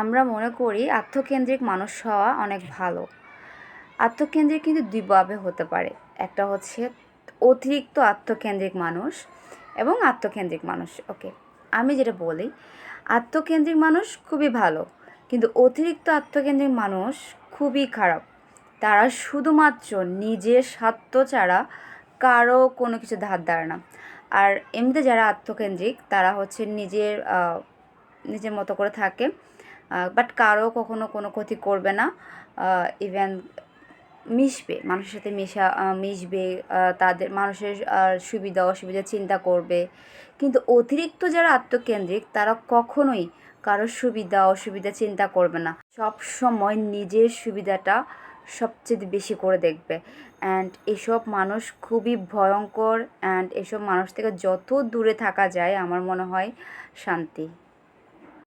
আমরা মনে করি আত্মকেন্দ্রিক মানুষ হওয়া অনেক ভালো। আত্মকেন্দ্রিক কিন্তু দুইভাবে হতে পারে। একটা হচ্ছে অতিরিক্ত আত্মকেন্দ্রিক মানুষ এবং আত্মকেন্দ্রিক মানুষ, ওকে? আমি যেটা বলি, আত্মকেন্দ্রিক মানুষ খুবই ভালো, কিন্তু অতিরিক্ত আত্মকেন্দ্রিক মানুষ খুবই খারাপ। তারা শুধুমাত্র নিজের স্বার্থ ছাড়া কারও কোনো কিছু ধার ধারে না। আর এমনিতে যারা আত্মকেন্দ্রিক, তারা হচ্ছে নিজের নিজের মতো করে থাকে। বাট কারও কখনো কোনো ক্ষতি করবে না। ইভেন মিশবে, মানুষের সাথে মেশা মিশবে তাদের, মানুষের সুবিধা, অসুবিধা চিন্তা করবে। কিন্তু অতিরিক্ত যারা আত্মকেন্দ্রিক, তারা কখনোই কারোর সুবিধা, অসুবিধা চিন্তা করবে না। সব সময় নিজের সুবিধাটা সবচেয়ে বেশি করে দেখবে। অ্যান্ড এসব মানুষ খুবই ভয়ঙ্কর অ্যান্ড এসব মানুষ থেকে যত দূরে থাকা যায়, আমার মনে হয় শান্তি।